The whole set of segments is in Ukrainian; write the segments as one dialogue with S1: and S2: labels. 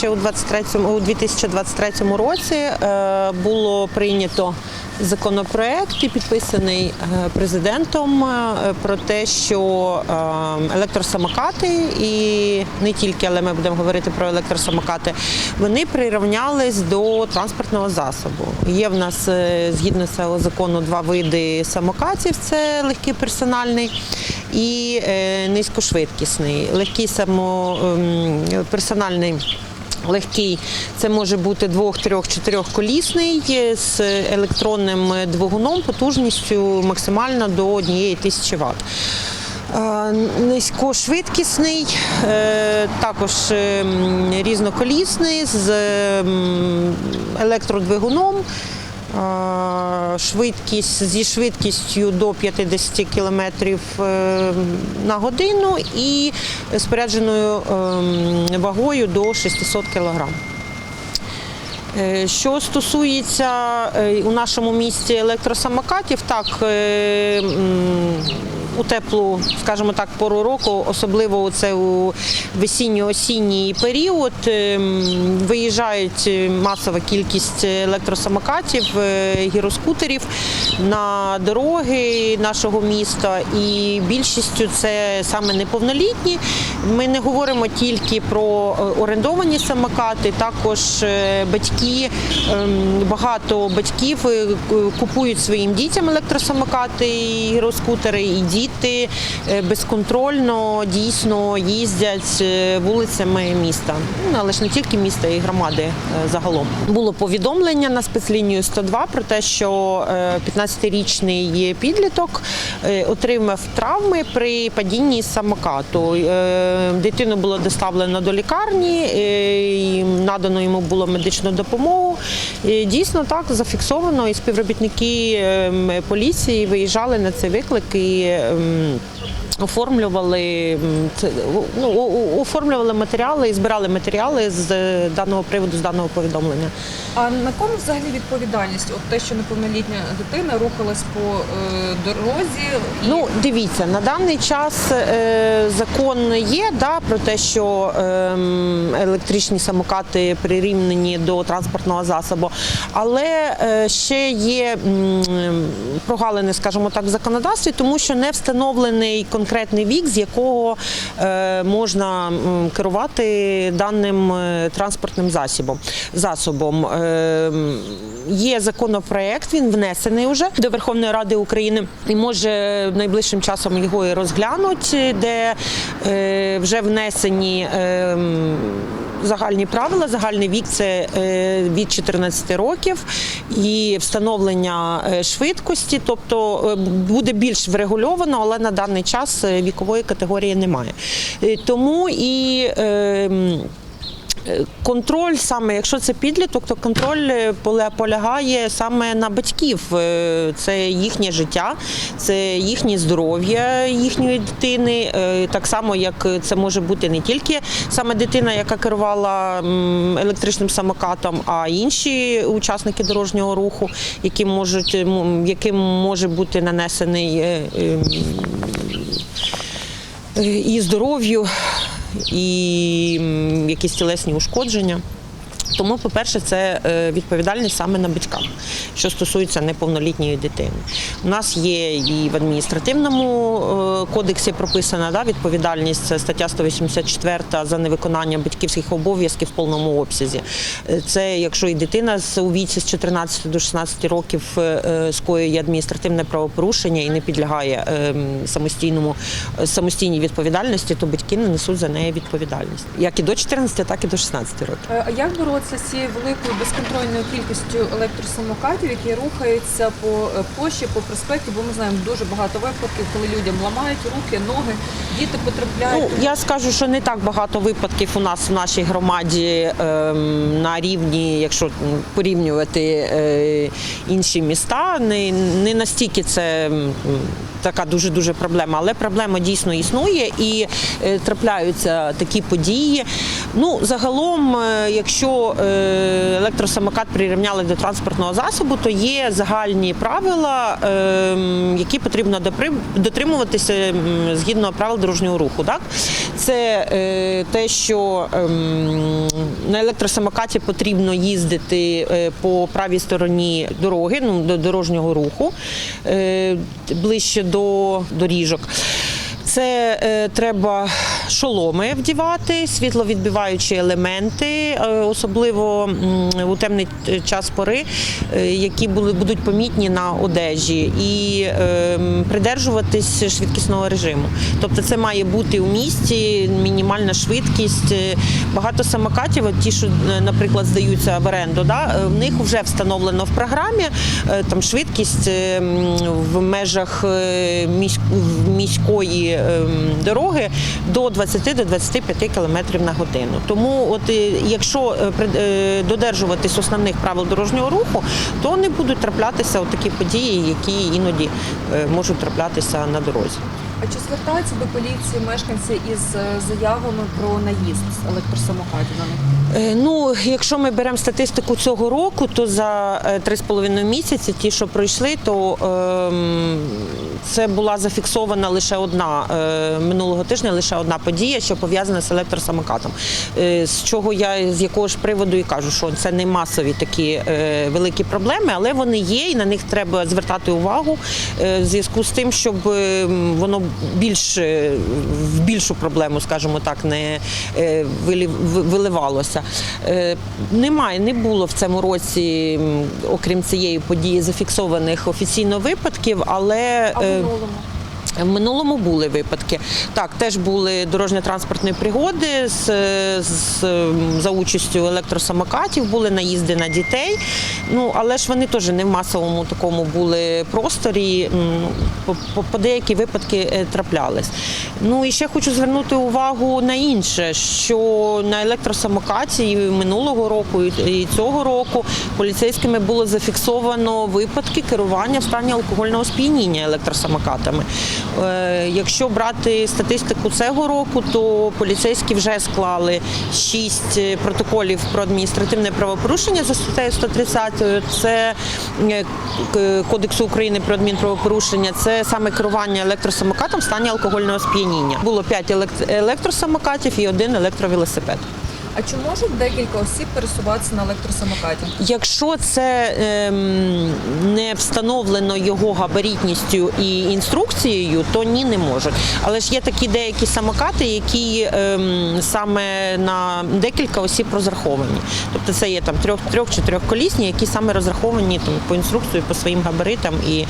S1: ще у 23-му, у 2023 році е, було прийнято законопроект і підписаний е, президентом е, про те, що електросамокати і не тільки, але ми будемо говорити про електросамокати, вони прирівнялись до транспортного засобу. Є в нас згідно цього закону два види самокатів: це легкий персональний і низькошвидкісний. Легкий само ем, персональний. Легкий це може бути двох, трьох, чотирьохколісний е, з електронним двигуном потужністю максимально до однієї тисячі ватт. Е, Низькошвидкісний, е, також різноколісний з електродвигуном. Е, Швидкість зі швидкістю до 50 км на годину і спорядженою ем, вагою до 600 кг. Е, Що стосується е, у нашому місті електросамокатів, так е, у теплу, скажімо так, пору року, особливо це у весінньо-осінній період, е, виїжджають е, масова кількість електросамокатів, е, гіроскутерів на дороги нашого міста, і більшістю це саме неповнолітні. Ми не говоримо тільки про орендовані самокати, також батьки, багато батьків купують своїм дітям електросамокати і гіроскутери, і діти е, безконтрольно дійсно їздять е, вулицями міста. Ну, але ж не тільки міста, і громади е, загалом. Було повідомлення на спецлінію 102 про те, що е, 15-річний підліток отримав травми при падінні з самокату. Дитину було доставлено до лікарні, надано йому було медичну допомогу. Дійсно так зафіксовано, і співробітники ем, поліції виїжджали на цей виклик і ем, оформлювали ну, оформлювали матеріали і збирали матеріали з даного приводу, з даного повідомлення.
S2: А на кому взагалі відповідальність? От те, що неповнолітня дитина рухалась по е, дорозі, і
S1: Ну, дивіться, на даний час е, закон є да, про те, що ем, електричні самокати прирівнені до транспортного засобу, але е, ще є прогалини, скажімо так, в законодавстві, тому що не встановлений конкретний вік, з якого е, можна керувати даним е, транспортним засобом. Ем, Є законопроект, він внесений вже до Верховної Ради України і може найближчим часом його і розглянуть, де е, вже внесені. Ем, Загальні правила, загальний вік це е, від 14 років і встановлення е, швидкості, тобто е, буде більш врегульовано, але на даний час вікової категорії немає. Тому і е, м, Е, Контроль саме, якщо це підліток, то контроль е, полягає саме на батьків. Е, Це їхнє життя, це їхнє здоров'я їхньої дитини. Е, Так само, як це може бути не тільки саме дитина, яка керувала електричним самокатом, а інші учасники дорожнього руху, які можуть, яким може бути нанесений е, ем, е, і здоров'ю, і якісь тілесні ушкодження. Тому, по-перше, це е, відповідальність саме на батьках, що стосується неповнолітньої дитини. У нас є і в адміністративному е, кодексі прописана да, відповідальність, це стаття 184 за невиконання батьківських обов'язків в повному обсязі. Е, Це якщо і дитина у віці з 14 до 16 років скоює адміністративне правопорушення і не підлягає е, самостійному самостійній відповідальності, то батьки не несуть за неї відповідальність, як і до 14, так і до 16 років.
S2: А як боротися з цією великою безконтрольною кількістю електросамокатів, які рухаються по е, площі, по проспекті? Бо ми знаємо дуже багато випадків, коли людям ламають руки, ноги, діти потрапляють.
S1: Ну я скажу, що не так багато випадків у нас в нашій громаді ем, на рівні, якщо порівнювати е, інші міста, не, не настільки це така дуже дуже проблема, але проблема дійсно існує і е, трапляються такі події. Ну загалом, е, якщо е, електросамокат прирівняли до транспортного засобу, то є загальні правила, ем, які потрібно дотримуватися згідно правил дорожнього руху. Так? Це те, що ем, на електросамокаті потрібно їздити по правій стороні дороги, ну, до дорожнього руху, ближче до доріжок. Це е, треба шоломи вдівати, світловідбиваючі елементи, е, особливо м, у темний е, час пори, е, які були будуть помітні на одежі, і е, придержуватись швидкісного режиму. Тобто, це має бути у місті мінімальна швидкість. Е, Багато самокатів, от ті, що, е, наприклад, здаються в оренду, да, е, в них вже встановлено в програмі е, там швидкість е, в межах е, міськ- міської е, дороги до 20 до 25 км на годину. Тому, от е, якщо е, е, додержуватись основних правил дорожнього руху, то не будуть траплятися от такі події, які іноді можуть траплятися на дорозі.
S2: А чи звертаються до поліції мешканці із е, заявами про наїзд з електросамокатів на них?
S1: Е, Ну, якщо ми беремо статистику цього року, то за е, три з половиною місяці, ті, що пройшли, то ем, це була зафіксована лише одна е, минулого тижня, лише одна подія, що пов'язана з електросамокатом. Е, з чого я з якого ж приводу і кажу, що це не масові такі е, великі проблеми, але вони є, і на них треба звертати увагу е, в зв'язку з тим, щоб е, воно більш е, в більшу проблему, скажімо так, не е, виливалося. Е, Немає, не було в цьому році, окрім цієї події, зафіксованих офіційно випадків, але
S2: А в минулому?
S1: В минулому були випадки. Так, теж були дорожньо-транспортні пригоди з, з, за участю електросамокатів, були наїзди на дітей. Ну, але ж вони теж не в масовому такому були просторі. По, по, по деякі випадки е, траплялись. Ну і ще хочу звернути увагу на інше, що на електросамокаті і минулого року, і і цього року поліцейськими було зафіксовано випадки керування в стані алкогольного сп'яніння електросамокатами. Е, Якщо брати статистику цього року, то поліцейські вже склали 6 протоколів про адміністративне правопорушення за статтею 130. Це е, Кодексу України про адмінправопорушення. Це саме керування електросамокатом в стані алкогольного сп'яніння. Було 5 елект- електросамокатів і один електровелосипед.
S2: А чи можуть декілька осіб пересуватися на електросамокаті?
S1: Якщо це ем, не встановлено його габаритністю і інструкцією, то ні, не можуть. Але ж є такі деякі самокати, які ем, саме на декілька осіб розраховані. Тобто це є там трьох трьох чотирьохколісні, які саме розраховані там по інструкції, по своїм габаритам і.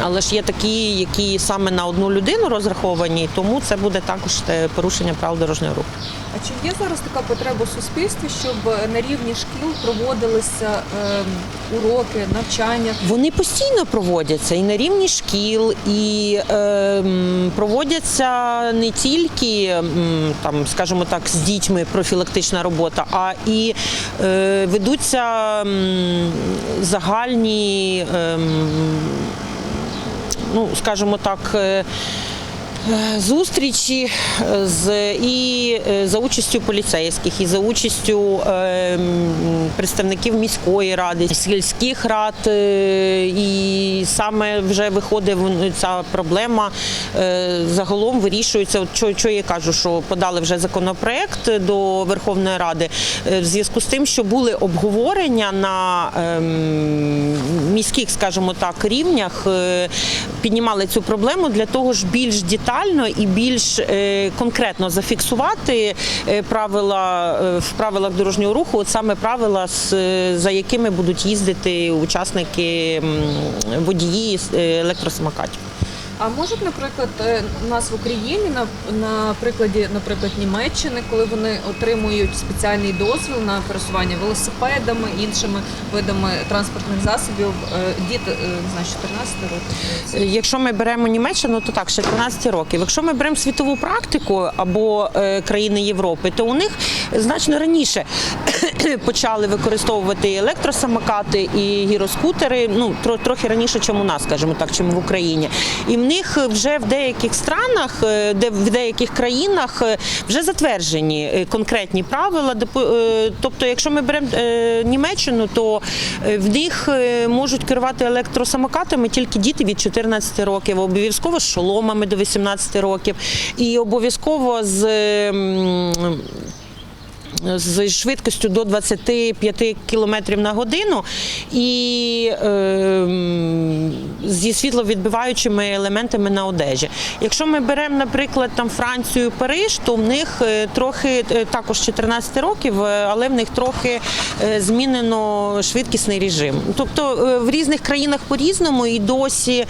S1: Але ж є такі, які саме на одну людину розраховані, тому це буде також е, порушення правил дорожнього руху.
S2: А чи є зараз така потреба в суспільстві, щоб на рівні шкіл проводилися ем, уроки, навчання?
S1: Вони постійно проводяться і на рівні шкіл, і ем, проводяться не тільки там, скажімо так, з дітьми профілактична робота, а і е, ведуться загальні. ем, ну, скажімо так, е, зустрічі е, з і е, за участю поліцейських, і за участю е, представників міської ради, сільських рад, е, і саме вже виходить ця проблема. е, Загалом вирішується. Що, що я кажу, що подали вже законопроект до Верховної Ради е, в зв'язку з тим, що були обговорення на ем, міських, скажімо так, рівнях, е, піднімали цю проблему для того ж більш детально і більш е, конкретно зафіксувати е, правила е, в правилах дорожнього руху, от саме правила, за якими будуть їздити учасники водії електросамокатів.
S2: А можуть, наприклад, е, у нас в Україні на, на прикладі, наприклад, Німеччини, коли вони отримують спеціальний дозвіл на пересування велосипедами, іншими видами транспортних засобів, е, діти, е, не знаю, 14 років.
S1: Якщо ми беремо Німеччину, то так, ще 13 років. Якщо ми беремо світову практику або е, країни Європи, то у них значно раніше почали використовувати електросамокати і гіроскутери. Ну тро- трохи раніше, ніж у нас, скажімо так, чим в Україні. І в них вже в деяких странах, е, де в деяких країнах е, вже затверджені е, конкретні правила. Тобто, якщо ми беремо Німеччину, то в них можуть керувати електросамокатами тільки діти від 14 років, обов'язково з шоломами до 18 років, і обов'язково з. Ем, з швидкістю до 25 км на годину і е, зі світловідбиваючими елементами на одежі. Якщо ми беремо, наприклад, там Францію, Париж, то в них е, трохи е, також 14 років, е, але в них трохи змінено швидкісний режим. Тобто в різних країнах по-різному і досі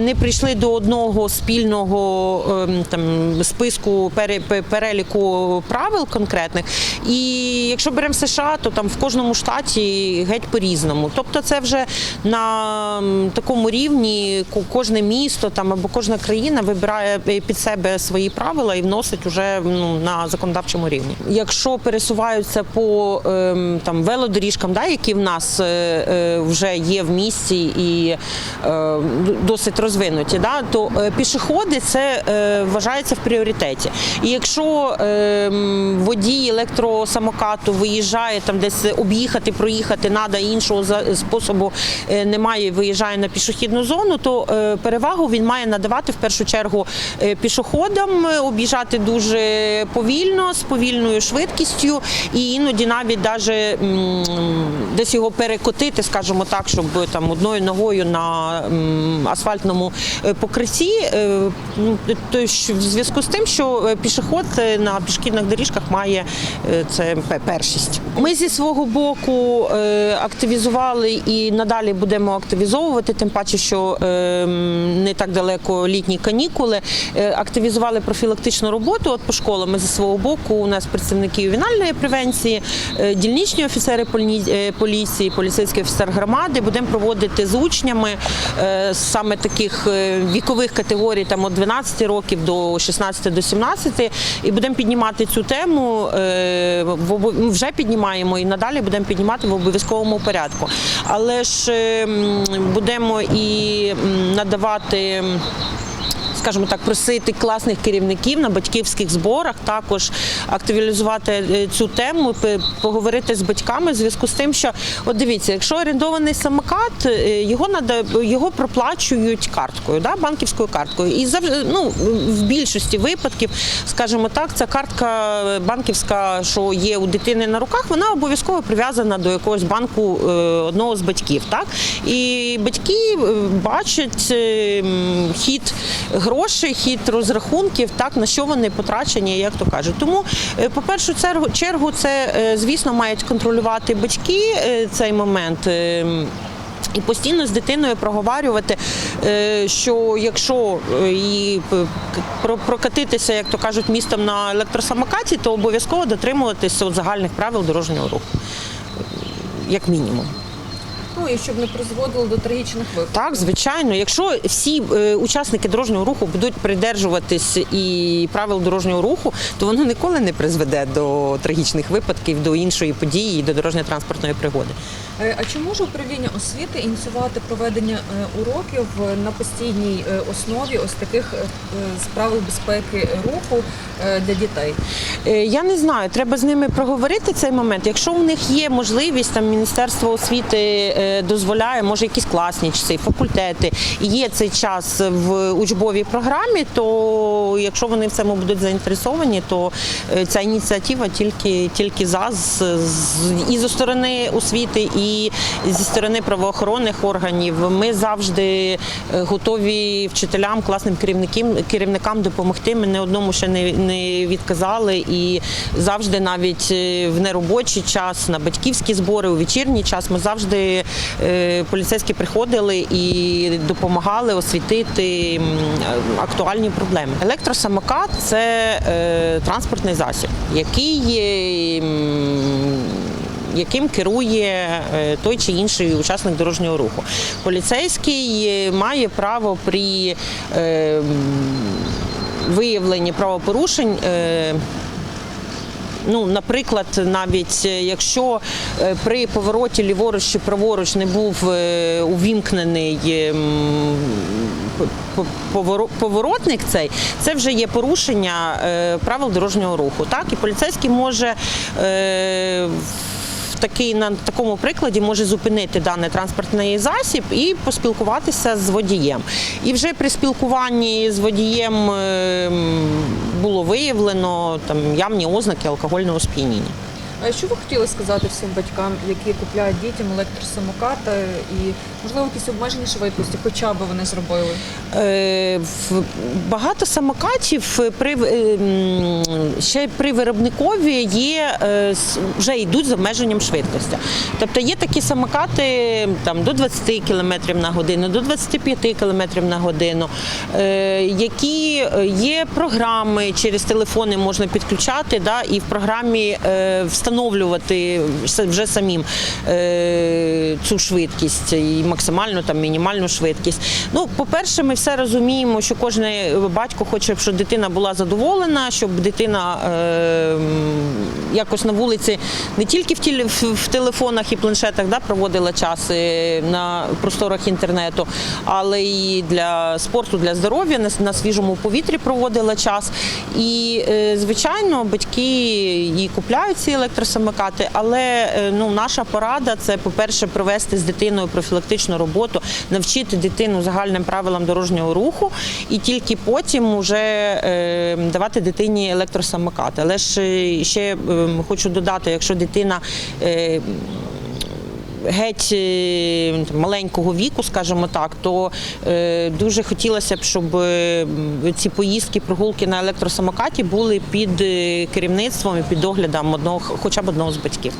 S1: не прийшли до одного спільного ем, там списку пере- переліку правил конкретних. І якщо беремо США, то там в кожному штаті геть по-різному. Тобто, це вже на такому рівні ко- кожне місто там або кожна країна вибирає е, під себе свої правила і вносить уже ну, на законодавчому рівні. Якщо пересуваються по ем, там велодоріжкам, да, які в нас е, е, вже є в місті і досить розвинуті, да, то пішоходи це вважається в пріоритеті. І якщо ем, водій електросамокату виїжджає там десь об'їхати, проїхати, нада іншого способу е, немає, виїжджає на пішохідну зону, то е, перевагу він має надавати в першу чергу е, пішоходам, об'їжджати дуже повільно, з повільною швидкістю, і іноді навіть даже, десь його перекотити, скажімо так, щоб там одною ногою на асфальтному покритті. ну, то в зв'язку з тим, що пішоход на пішохідних доріжках має це першість. Ми зі свого боку е, активізували і надалі будемо активізовувати, тим паче, що е, не так далеко літні канікули. Е, Активізували профілактичну роботу. От по школам ми зі свого боку у нас працівники ювенальної превенції, е, дільничні офіцери поліції, поліцейський офіцер громади. Будемо проводити з учнями саме таких вікових категорій, там від 12 років до 16 до 17, і будемо піднімати цю тему. Вже піднімаємо і надалі будемо піднімати в обов'язковому порядку. Але ж е, будемо і надавати. Скажімо так, просити класних керівників на батьківських зборах, також активізувати е, цю тему, поговорити з батьками в зв'язку з тим, що от дивіться, якщо орендований самокат, е, його надо, його проплачують карткою, да, банківською карткою. І завжди ну, в більшості випадків, скажімо так, ця картка банківська, що є у дитини на руках, вона обов'язково прив'язана до якогось банку е, одного з батьків. Так? І батьки бачать хід грошей, хід розрахунків, так на що вони потрачені, як то кажуть. Тому, е, по першу чергу, це е, звісно мають контролювати батьки е, цей момент. І постійно з дитиною проговорювати, е, що якщо к- прокатитися, як то кажуть, містом на електросамокаті, то обов'язково дотримуватися от загальних правил дорожнього руху, як мінімум.
S2: Ну і щоб не призводило до трагічних випадків.
S1: Так, звичайно. Якщо всі е, учасники дорожнього руху будуть придержуватись і правил дорожнього руху, то воно ніколи не призведе до трагічних випадків, до іншої події, до дорожньо-транспортної пригоди.
S2: Е, А чи може управління освіти ініціювати проведення е, уроків е, на постійній основі ось таких з правил безпеки руху для дітей?
S1: Я не знаю, треба з ними проговорити цей момент. Якщо у них є можливість, там Міністерство освіти дозволяє, може якісь класні часи, факультети, є цей час в учбовій програмі, то якщо вони в цьому будуть заінтересовані, то ця ініціатива тільки, тільки за з, з- і зі сторони освіти, і зі сторони правоохоронних органів. Ми завжди е, готові вчителям, класним керівникам, керівникам допомогти. Ми не одному ще не, не відказали і завжди, навіть е, в неробочий час, на батьківські збори, у вечірній час, ми завжди е, поліцейські приходили і допомагали освітити актуальні проблеми. Електросамокат це транспортний засіб, який яким керує е, той чи інший учасник дорожнього руху. Поліцейський е, має право при е, виявленні правопорушень. Ну, наприклад, навіть якщо при повороті ліворуч чи праворуч не був увімкнений поворотник цей, це вже є порушення правил дорожнього руху. Так? І поліцейський може такий, на такому прикладі може зупинити даний транспортний засіб і поспілкуватися з водієм. І вже при спілкуванні з водієм е, було виявлено там явні ознаки алкогольного сп'яніння.
S2: Що ви хотіли сказати всім батькам, які купляють дітям електросамокати і можливо якісь обмежені швидкості, хоча б вони зробили?
S1: Е, Багато самокатів е, ще при виробникові є е, вже йдуть з обмеженням швидкості. Тобто є такі самокати там до 20 км на годину, до 25 км на годину, які є програми через телефони можна підключати, да, і в програмі е, встановлювати вже самим е, цю швидкість і максимальну там мінімальну швидкість. Ну, по-перше, ми все розуміємо, що кожен батько хоче, щоб дитина була задоволена, щоб дитина е, якось на вулиці не тільки в, телефонах і планшетах да, проводила час е, на просторах інтернету, але і для спорту, для здоров'я на, свіжому повітрі проводила час. І, звичайно, батьки і купляють ці електросамокати, але е, ну, наша порада це, по-перше, провести з дитиною профілактичну роботу, навчити дитину загальним правилам дорожнього руху, і тільки потім вже е, давати дитині електросамокати. Але ж е, ще е, хочу додати, якщо дитина. Геть е, маленького віку, скажімо так, то е, дуже хотілося б, щоб е, ці поїздки, прогулки на електросамокаті були під керівництвом і під доглядом одного, хоча б одного з батьків.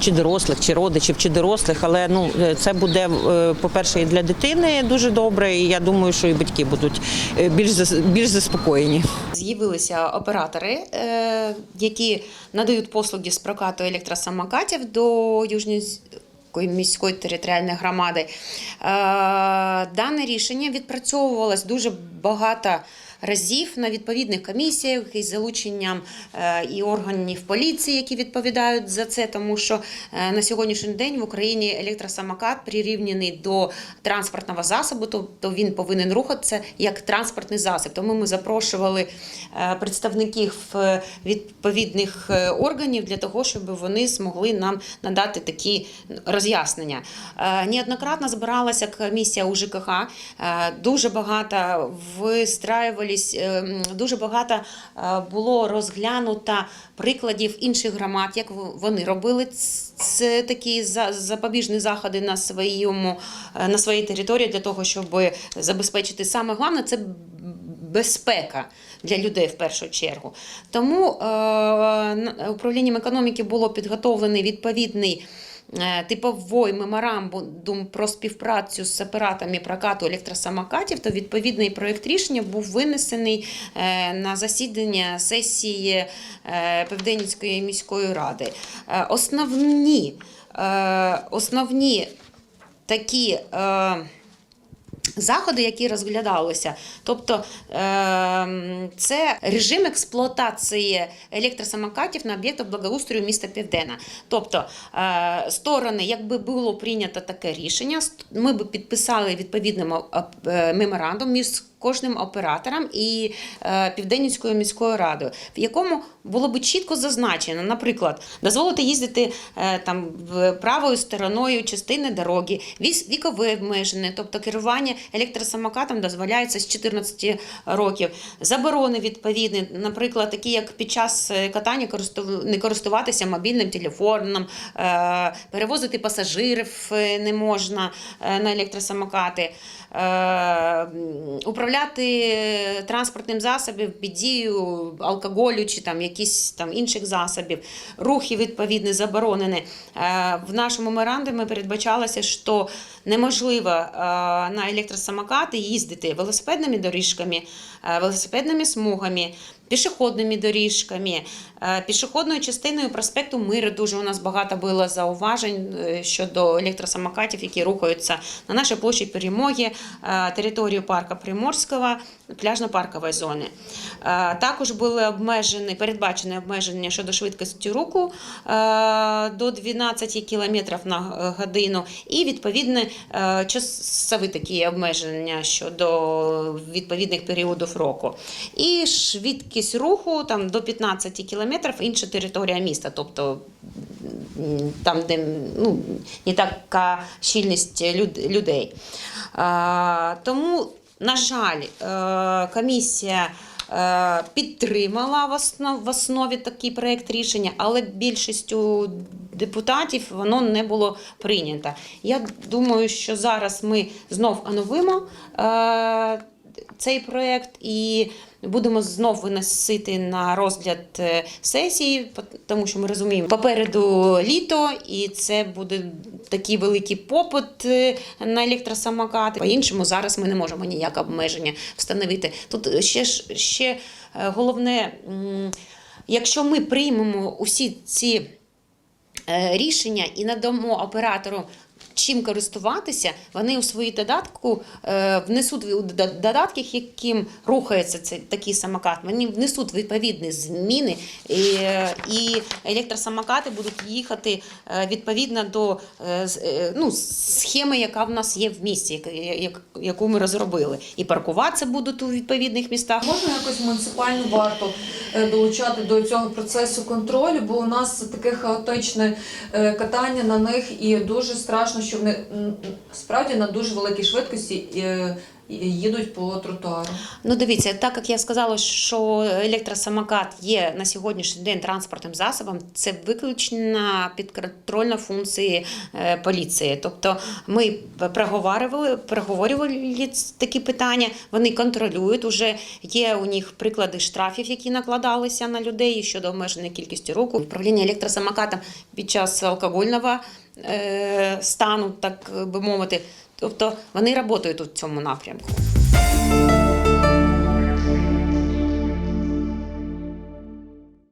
S1: Чи дорослих, чи родичів, чи дорослих, але ну е, це буде е, по-перше, і для дитини дуже добре, і я думаю, що і батьки будуть е, більш більш заспокоєні.
S3: З'явилися оператори, які надають послуги з прокату електросамокатів до Южнівської міської територіальної громади. Дане рішення відпрацьовувалось дуже багато разів на відповідних комісіях із залученням е, і органів поліції, які відповідають за це, тому що е, на сьогоднішній день в Україні електросамокат прирівняний до транспортного засобу, тобто він повинен рухатися як транспортний засіб. Тому ми запрошували е, представників відповідних органів для того, щоб вони змогли нам надати такі роз'яснення. Неоднократно збиралася комісія у ЖКХ, дуже багато вистраювались, е, дуже багато е, було розглянуто прикладів інших громад, як вони робили це такі запобіжні заходи на своєму е, на своїй території для того, щоб забезпечити саме головне це безпека для людей в першу чергу. Тому е, управлінням економіки було підготовлений відповідний. Е, Типовий меморандум про співпрацю з операторами прокату електросамокатів, то відповідний проєкт рішення був винесений е, на засідання сесії е, Південницької міської ради. Основні, основні такі. Заходи, які розглядалися, тобто ем, це режим експлуатації електросамокатів на об'єктах благоустрою міста Південна. Тобто е, сторони, якби було прийнято таке рішення, ми б підписали відповідний е, меморандум між кожним оператором і е, Південницькою міською радою, в якому було б чітко зазначено, наприклад, дозволити їздити е, там правою стороною частини дороги, вікове обмеження, тобто керування електросамокатом дозволяється з 14 років. Заборони відповідні, наприклад, такі як під час е, катання не користуватися мобільним телефоном, перевозити пасажирів не можна на електросамокати. Е, Управляти транспортним засобом під дією алкоголю чи там якісь там інших засобів, рухи відповідні заборонені. Е, В нашому меморандумі передбачалося, що неможливо е, на електросамокати їздити велосипедними доріжками, велосипедними смугами, Пішохідними доріжками, е, пішохідною частиною проспекту Миру дуже у нас багато було зауважень е, щодо електросамокатів, які рухаються на нашій площі перемоги, е, територію парка Приморського, пляжно-паркової зони. Також були обмежені, передбачені обмеження щодо швидкості руху до 12 км на годину і відповідне часові такі обмеження щодо відповідних періодів року. І швидкість руху там до 15 км інша територія міста, тобто там, де ну, не така щільність люд- людей. Тому, на жаль, е, комісія. е, Підтримала в основі такий проєкт рішення, але більшістю депутатів воно не було прийнято. Я думаю, що зараз ми знов оновимо е, цей проєкт і будемо знов виносити на розгляд е, сесії, тому що ми розуміємо, попереду літо, і це буде такий великий попит е, на електросамокати. По-іншому зараз ми не можемо ніяк обмеження встановити. Тут ще ще е, головне, якщо ми приймемо усі ці рішення і надамо оператору. Чим користуватися, вони у свої додатку е, внесуть у додатках, яким рухається цей такий самокат, вони внесуть відповідні зміни, і, і електросамокати будуть їхати е, відповідно до е, ну, схеми, яка в нас є в місті, яку ми розробили. І паркуватися будуть у відповідних містах.
S2: Можна якось муніципальну варту долучати до цього процесу контролю, бо у нас таке хаотичне катання на них і дуже страшно, що вони справді на дуже великій швидкості е, їдуть по тротуару.
S3: Ну, дивіться, так як я сказала, що електросамокат є на сьогоднішній день транспортним засобом, це виключно підконтрольна функції е, поліції. Тобто ми проговорювали, проговорювали такі питання, вони контролюють. Уже є у них приклади штрафів, які накладалися на людей щодо обмеженої кількості руху. Управління електросамокатом під час алкогольного е, стану, так би мовити. Тобто вони працюють у цьому напрямку.